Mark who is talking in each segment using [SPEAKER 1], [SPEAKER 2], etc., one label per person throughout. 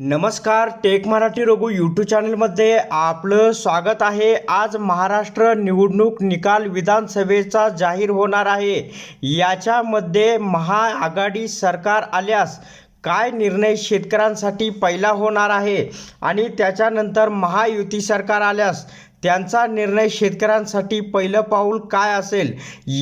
[SPEAKER 1] नमस्कार take Marathi Raghu YouTube चॅनलमध्ये आपलं स्वागत आहे. आज महाराष्ट्र निवडणूक निकाल विधानसभेचा जाहीर होणार आहे. याच्यामध्ये महाआघाडी सरकार आल्यास काय निर्णय शेतकऱ्यांसाठी पहिला होणार आहे? आणि त्याच्यानंतर महायुती सरकार आल्यास त्यांचा निर्णय शेतकऱ्यांसाठी पहिलं पाऊल काय असेल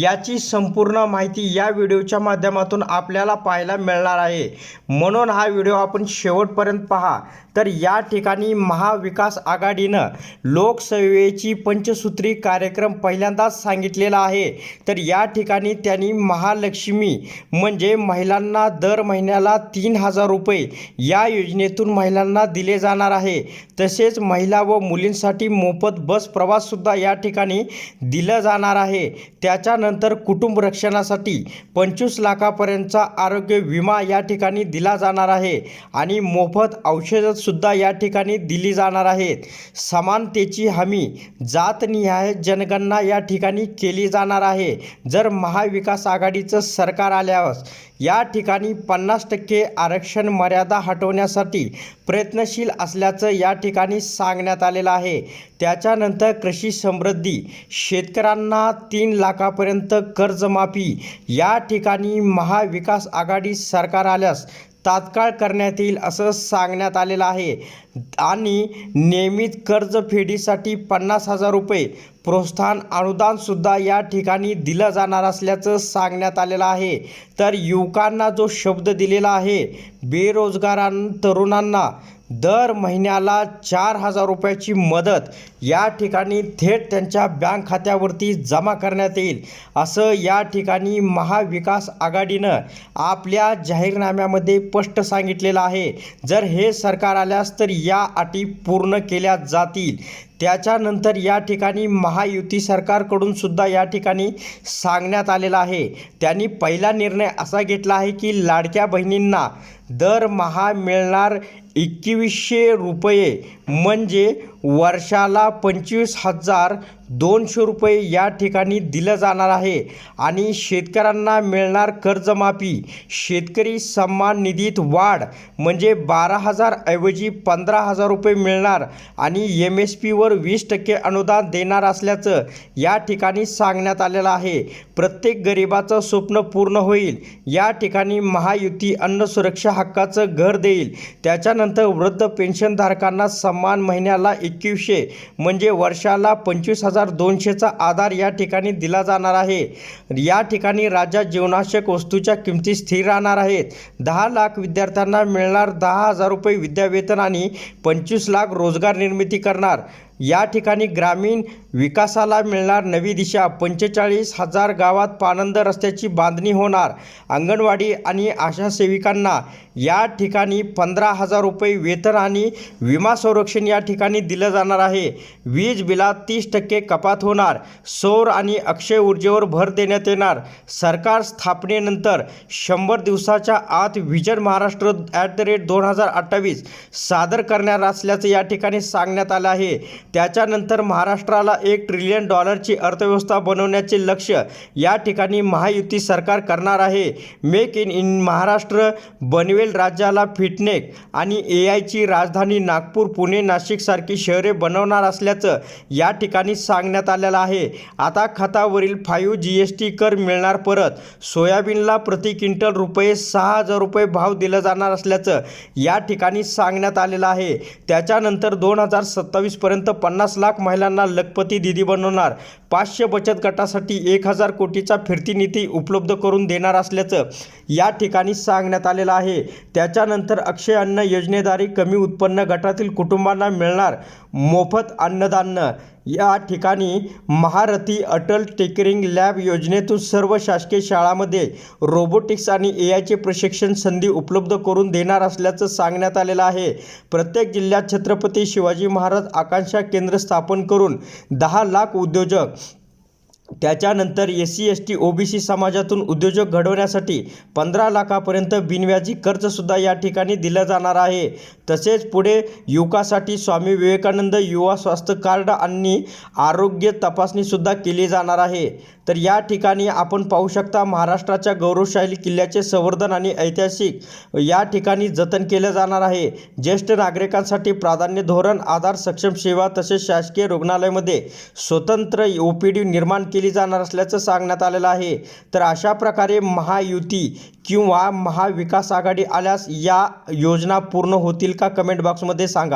[SPEAKER 1] याची संपूर्ण माहिती या व्हिडिओच्या माध्यमातून आपल्याला पाहायला मिळणार आहे. म्हणून हा व्हिडिओ आपण शेवटपर्यंत पहा. तर या ठिकाणी महाविकास आघाडीनं लोकसेवेची पंचसूत्री कार्यक्रम पहिल्यांदाच सांगितलेला आहे. तर या ठिकाणी त्यांनी महालक्ष्मी म्हणजे महिलांना दर महिन्याला तीन हजार रुपये या योजनेतून महिलांना दिले जाणार आहे. तसेच महिला व मुलींसाठी मोफत बस प्रवाससुद्धा या ठिकाणी दिलं जाणार आहे. त्याच्यानंतर कुटुंब रक्षणासाठी पंचवीस लाखापर्यंतचा आरोग्य विमा या ठिकाणी दिला जाणार आहे आणि मोफत औषधंसुद्धा या ठिकाणी दिली जाणार आहेत. समानतेची हमी जातनिहाय जनगणना या ठिकाणी केली जाणार आहे. जर महाविकास आघाडीचं सरकार आल्यावर या ठिकाणी पन्नास टक्के आरक्षण मर्यादा हटवण्यासाठी प्रयत्नशील असल्याचं या ठिकाणी सांगण्यात आलेलं आहे. त्याच्यानंतर कृषी समृद्धी शेतकऱ्यांना तीन लाखापर्यंत कर्जमाफी या ठिकाणी महाविकास आघाडी सरकार आल्यास तात्काळ करण्यात येईल असं सांगण्यात आलेलं आहे. आणि नियमित कर्जफेडीसाठी पन्नास हजार रुपये प्रोत्साहन अनुदानसुद्धा या ठिकाणी दिलं जाणार असल्याचं सांगण्यात आलेलं आहे. तर युवकांना जो शब्द दिलेला आहे बेरोजगारां तरुणांना दर महिन्याला चार हजार रुपयाची मदत या ठिकाणी थेट त्यांच्या बँक खात्यावरती जमा करण्यात येईल. असं या ठिकाणी महाविकास आघाडीनं आपल्या जाहीरनाम्यामध्ये स्पष्ट सांगितलेलं आहे. जर हे सरकार आल्यास तर या अटी पूर्ण केल्या जातील. त्याच्यानंतर या ठिकाणी महायुती सरकारकडून सुद्धा या ठिकाणी सांगण्यात आलेलं आहे. त्यांनी पहिला निर्णय असा घेतला आहे की लाडक्या बहिणींना दरमहा मिळणार एकवीसशे रुपये म्हणजे वर्षाला पंचवीस हजार दोनशे रुपये या ठिकाणी दिलं जाणार आहे. आणि शेतकऱ्यांना मिळणार कर्जमाफी. शेतकरी सन्मान निधीत वाढ म्हणजे बारा हजार ऐवजी पंधरा हजार रुपये मिळणार आणि एम एस पीवर वीस टक्के अनुदान देणार असल्याचं या ठिकाणी सांगण्यात आलेलं आहे. प्रत्येक गरिबाचं स्वप्न पूर्ण होईल. या ठिकाणी महायुती अन्न सुरक्षा हक्काचं घर देईल. त्याच्यानंतर वृद्ध पेन्शनधारकांना सन्मान महिन्याला एकवीसशे म्हणजे वर्षाला पंचवीस हजार दोनशेचा आधार या ठिकाणी दिला जाणार आहे. या ठिकाणी राज्यात जीवनावश्यक वस्तूच्या किमती स्थिर राहणार आहेत. दहा लाख विद्यार्थ्यांना मिळणार दहा हजार रुपये विद्यावेतन आणि पंचवीस लाख रोजगार निर्मिती करणार. या ठिकाणी ग्रामीण विकासाला मिळणार नवी दिशा. पंचेचाळीस हजार गावात पानंद रस्त्याची बांधणी होणार. अंगणवाडी आणि आशा सेविकांना या ठिकाणी पंधरा हजार रुपये वेतन आणि विमा संरक्षण या ठिकाणी दिलं जाणार आहे. वीज बिलात तीस टक्के कपात होणार. सौर आणि अक्षय ऊर्जेवर भर देण्यात येणार. सरकार स्थापनेनंतर शंभर दिवसाच्या आत vision Maharashtra at the rate दोन हजार अठ्ठावीस सादर करणार असल्याचं या ठिकाणी सांगण्यात आलं आहे. त्याच्यानंतर महाराष्ट्राला एक ट्रिलियन डॉलरची अर्थव्यवस्था बनवण्याचे लक्ष्य या ठिकाणी महायुती सरकार करणार आहे. मेक इन इन महाराष्ट्र बनवेल राज्याला फिटनेक आणि ए आयची राजधानी नागपूर पुणे नाशिकसारखी शहरे बनवणार असल्याचं या ठिकाणी सांगण्यात आलेलं आहे. आता खतावरील फाईव्ह जी एस टी कर मिळणार परत. सोयाबीनला प्रति क्विंटल रुपये सहा हजार रुपये भाव दिला जाणार असल्याचं या ठिकाणी सांगण्यात आलेलं आहे. त्याच्यानंतर दोन हजार सत्तावीसपर्यंत पन्नास लाख महिलांना लखपती दिदी बनवणार. पाचशे बचत गटासाठी एक हजार कोटीचा फिरती निधी उपलब्ध करून देणार असल्याचं या ठिकाणी सांगण्यात आलेलं आहे. त्याच्यानंतर अक्षय अन्न योजनेद्वारे कमी उत्पन्न गटातील कुटुंबांना मिळणार मोफत अन्नदान या ठिकाणी महारथी अटल टेकरिंग लॅब योजनेतून सर्व शासकीय शाळांमध्ये रोबोटिक्स आणि ए आयचे प्रशिक्षण संधी उपलब्ध करून देणार असल्याचं सांगण्यात आलेलं आहे. प्रत्येक जिल्ह्यात छत्रपती शिवाजी महाराज आकांक्षा केंद्र स्थापन करून दहा लाख उद्योजक त्याच्यानंतर S C S T O B C समाजातून उद्योजक घडवण्यासाठी पंधरा लाखापर्यंत बिनव्याजी कर्जसुद्धा या ठिकाणी दिलं जाणार आहे. तसेच पुढे युवकासाठी स्वामी विवेकानंद युवा स्वास्थ्य कार्ड आणि आरोग्य तपासणीसुद्धा केली जाणार आहे. तर या ठिकाणी आपण पाहू शकता महाराष्ट्राच्या गौरवशाली किल्ल्याचे संवर्धन आणि ऐतिहासिक या ठिकाणी जतन केलं जाणार आहे. ज्येष्ठ नागरिकांसाठी प्राधान्य धोरण आधार सक्षम सेवा तसेच शासकीय रुग्णालयामध्ये स्वतंत्र ओ पी डी निर्माण केली जाणार असल्याचं सांगण्यात आलेलं आहे. तर अशा प्रकारे महायुती किंवा महाविकास आघाडी आल्यास या योजना पूर्ण होतील का? कमेंट बॉक्समध्ये सांगा.